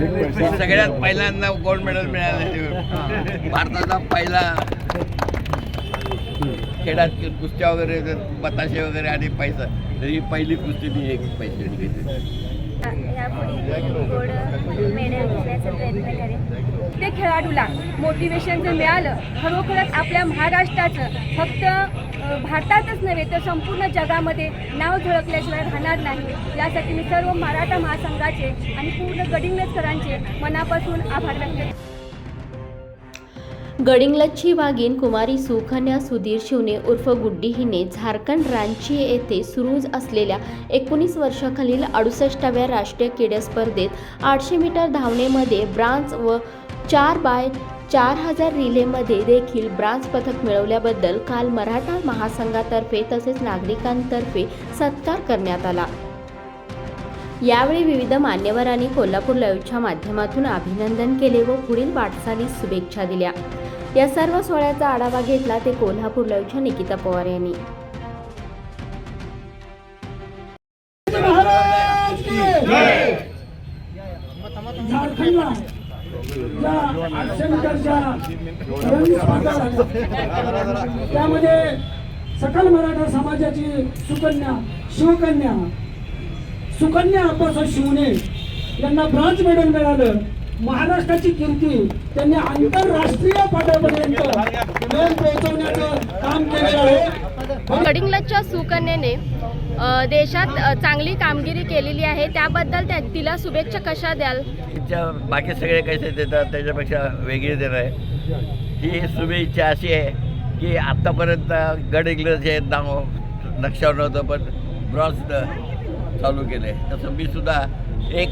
सगळ्यात पहिल्यांदा gold medal मिळाले भारताचा पहिला खेळात कुस्त्या वगैरे बताशे वगैरे आणि पैसा. तरी पहिली कुस्ती मी एक पैसे घेते करण्याचा प्रयत्न करेन. ते खेळाडूला मोटिवेशन जर मिळालं खरोखरच आपल्या महाराष्ट्राचं फक्त भारतातच नव्हे तर संपूर्ण जगामध्ये नाव झळकल्याशिवाय राहणार नाही. यासाठी मी सर्व मराठा महासंघाचे आणि पूर्ण गडिंग्लजकरांचे मनापासून आभार व्यक्त गडिंग्लजची वाघीण कुमारी सुकन्या सुधीर शिवने उर्फ गुड्डी हिने झारखंड रांची येथे सुरू असलेल्या एकोणीस वर्षाखालील अडुसष्टाव्या राष्ट्रीय क्रीडा स्पर्धेत आठशे मीटर धावणेमध्ये ब्रांज व चार बाय चार हजार रिलेमध्ये देखील ब्रांज पथक मिळवल्याबद्दल काल मराठा महासंघातर्फे तसेच नागरिकांतर्फे सत्कार करण्यात आला. यावेळी विविध मान्यवरांनी कोल्हापूर लाईव्हच्या माध्यमातून अभिनंदन केले व पुढील वाटचालीस शुभेच्छा दिल्या. या सर्व सोहळ्याचा आढावा घेतला ते कोल्हापूर लवच्या निकिता पवार यांनी. झारखंडला या त्यामध्ये सकल मराठा समाजाची सुकन्या शिवकन्या सुकन्या अप्पासाहेब शिवणे यांना ब्रांच मेडल मिळालं. महाराष्ट्राची कीर्ती त्यांनी आंतरराष्ट्रीय पातळीपर्यंत पोहोचवण्याचं काम केलेलं आहे. गडिंग्लजच्या सुकन्याने देशात चांगली कामगिरी केलेली आहे. त्याबद्दल त्या तिला शुभेच्छा कशा द्याल? तिच्या बाकी सगळे कैसे देतात त्याच्यापेक्षा वेगळी देत आहे. ही शुभेच्छा अशी आहे की आत्तापर्यंत गड इंग्लज हे नाव नक्षावर नव्हतं पण ब्रॉन्झ चालू केले तसं मी सुद्धा एक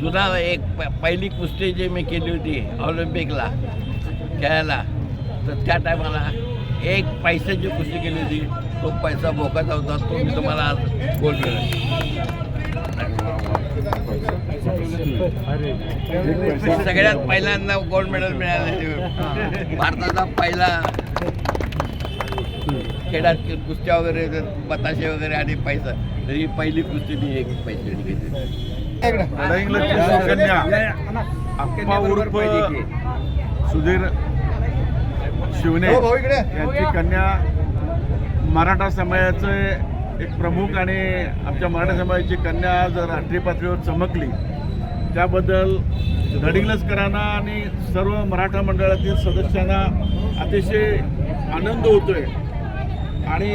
जुना एक प- पहिली कुस्ती जी मी केली होती ऑलिम्पिकला खेळायला तर त्या टायमाला एक पैशाची कुस्ती केली होती. तो पैसा भोकाचा होता तो मी तुम्हाला आज गोल्ड सगळ्यात पहिल्यांदा गोल्ड मेडल मिळाले भारताचा पहिला खेळात कुस्त्या वगैरे बताशे वगैरे आणि पैसा. तरी पहिली कुस्ती मी एक पैसे घेतली सुधीर शिवने यांची कन्या मराठा समाजाचे एक प्रमुख आणि आमच्या मराठा समाजाची कन्या आज राष्ट्रीय पातळीवर चमकली. त्याबद्दल गडिंग्लजकरांना आणि सर्व मराठा मंडळातील सदस्यांना अतिशय आनंद होतोय. आणि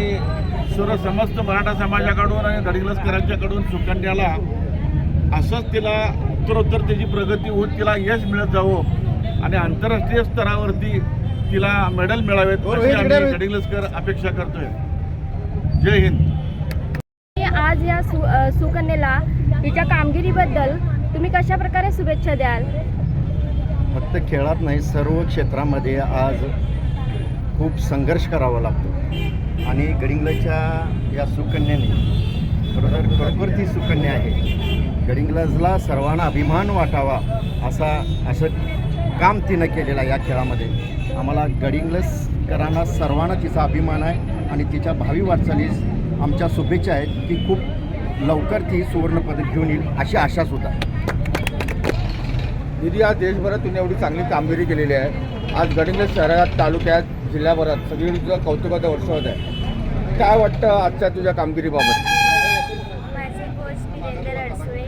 सर्व समस्त मराठा समाजाकडून आणि गडिंग्लजकरांच्याकडून सुकन्याला असंच तिला उत्तरोत्तर त्याची प्रगती होत तिला यश मिळत जावं आणि आंतरराष्ट्रीय स्तरावरती तिला मेडल मिळावेत अशी आम्ही अपेक्षा करतोय. जय हिंद. आज या सु सुकन्येला तिच्या कामगिरीबद्दल तुम्ही कशा प्रकारे शुभेच्छा द्याल? फक्त खेळात नाही सर्व क्षेत्रामध्ये आज खूप संघर्ष करावा लागतो. आणि गडिंग्लजच्या या सुकन्याने खरोखर खरोखर ती सुकन्या आहे. गडिंग्लजला सर्वांना अभिमान वाटावा असा असं काम तिनं केलेलं आहे या खेळामध्ये. आम्हाला गडिंग्लजकरांना सर्वांना तिचा अभिमान आहे आणि तिच्या भावी वाटचालीस आमच्या शुभेच्छा आहेत. की खूप लवकर ती सुवर्णपदक घेऊन येईल अशी आशासुद्धा आहे दिदी आज देशभरात तुम्ही एवढी चांगली कामगिरी केलेली आहे. आज गडिंग्लज शहरात तालुक्यात जिल्ह्याभरात सगळी तुझं कौतुकाचं वर्ष होत आहे. काय वाटतं आजच्या तुझ्या कामगिरीबाबत? माझे कोच वीरेंद्र अडसुळे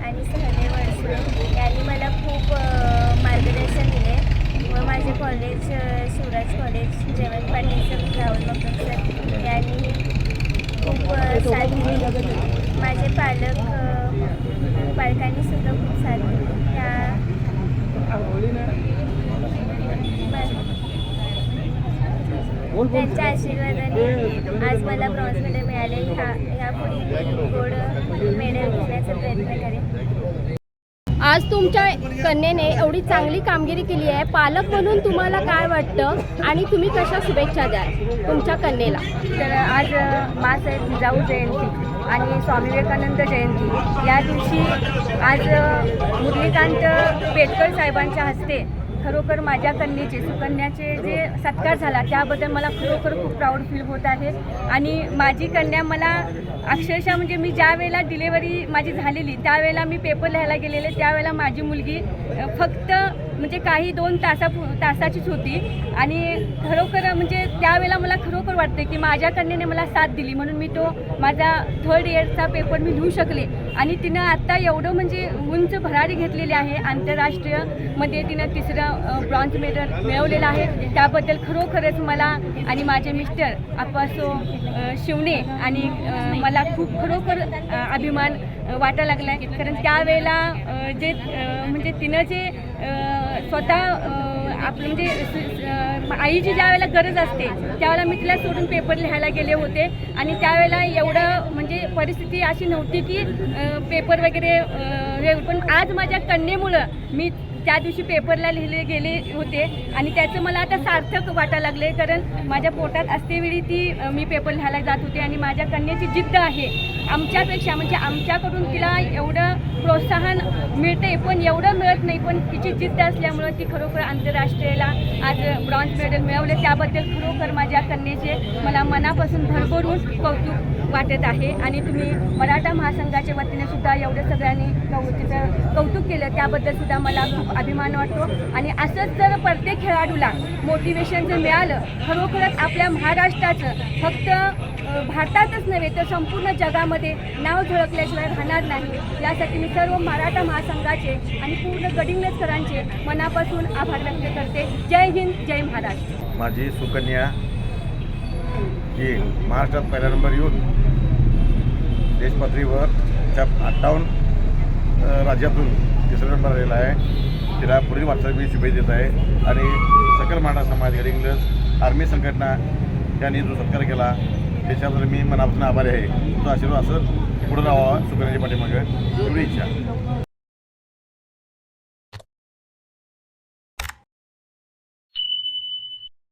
आणि सहदेव अडसुळे यांनी मला खूप अ, मार्गदर्शन दिले. व माझे कॉलेज शिवराज कॉलेज जेवण पाटील राहुल मकर सर यांनी खूप साथ दिली. माझे पालक अ, पालकांनी सुद्धा खूप साथ दिली त्या त्यांच्या आशीर्वादाने आज मला ब्रॉन्झ मेडल मिळाले. ह्या गोड मेडल घेण्याचा प्रयत्न करेन. आज तुमच्या कन्येने एवढी चांगली कामगिरी केली आहे. पालक म्हणून तुम्हाला काय वाटतं? आणि तुम्ही कशा शुभेच्छा द्याल तुमच्या कन्येला? तर आज मासाहेब जिजाऊ जयंती आणि स्वामी विवेकानंद जयंती. या दिवशी आज मुरलीकांत पेटकर साहेबांच्या हस्ते खरोखर माझ्या कन्येचे सुकन्याचे जे सत्कार झाला त्याबद्दल मला खरोखर खूप प्राऊड फील होत आहे. आणि माझी कन्या मला अक्षरशः म्हणजे मी ज्या वेळेला डिलेवरी माझी झालेली त्यावेळेला मी पेपर लिहायला गेलेले त्यावेळेला माझी मुलगी फक्त म्हणजे काही दोन तासा तासाचीच होती. आणि खरोखर म्हणजे त्यावेळेला मला खरोखर वाटते की माझ्या कन्येने मला साथ दिली. म्हणून मी तो माझा थर्ड इयरचा पेपर मी लिहू शकले. आणि तिनं आत्ता एवढं म्हणजे उंच भरारी घेतलेली आहे. आंतरराष्ट्रीयमध्ये तिनं तिसरं ब्रॉन्झ मेडल मिळवलेलं आहे. त्याबद्दल खरोखरच मला आणि माझे मिस्टर आपासो शिवणे आणि मला खूप खरोखर अभिमान अ, वाटायला लागला आहे कारण त्यावेळेला जे म्हणजे तिनं जे स्वतः आपलं म्हणजे आईची ज्या वेळेला गरज असते त्यावेळेला मी तिला सोडून पेपर लिहायला गेले होते. आणि त्यावेळेला एवढं म्हणजे परिस्थिती अशी नव्हती की पेपर वगैरे पण आज माझ्या कन्येमुळं मी त्या दिवशी पेपरला लिहिले गेले होते आणि त्याचं मला आता सार्थक वाटायला लागले कारण माझ्या पोटात असतेवेळी ती मी पेपर लिहायला जात होते आणि माझ्या कन्याची जिद्द आहे. आमच्यापेक्षा म्हणजे आमच्याकडून तिला एवढं प्रोत्साहन मिळते पण एवढं मिळत नाही पण तिची जिद्द असल्यामुळं ती खरोखर आंतरराष्ट्रीयला आज ब्रॉन्झ मेडल मिळवले. त्याबद्दल खरोखर माझ्या कन्येचे मला मनापासून भरभरून कौतुक वाटत आहे. आणि तुम्ही मराठा महासंघाच्या वतीने सुद्धा एवढं सगळ्यांनी तिचं कौतुक केलं. त्याबद्दल सुद्धा मला खूप अभिमान वाटतो. आणि असंच जर प्रत्येक खेळाडूला मोटिवेशन जर मिळालं खरोखरच आपल्या महाराष्ट्राचं फक्त भारतातच नव्हे तर संपूर्ण जगामध्ये नाव झळकल्याशिवाय राहणार नाही. यासाठी मी सर्व मराठा महासंघाचे आणि पूर्ण गडिंग्लजकरांचे मनापासून आभार व्यक्त करते. जय हिंद जय महाराष्ट्र. माझी सुकन्या ही महाराष्ट्रात पहिल्या नंबर येऊन देशपातळीवर त्या अठ्ठावन्न राज्यातून तिसरा नंबर आलेला आहे. तिला पुढील वाटचाल मी शुभेच्छा देत आहे. आणि सकल मराठा समाज इंग्लज आर्मी संघटना यांनी जो सत्कार केला त्याच्याबद्दल मी मनापासून आभारी आहे. तो आशीर्वाद असं पुढे राहावा. सुकन्याच्या पाठीमागं एवढी इच्छा.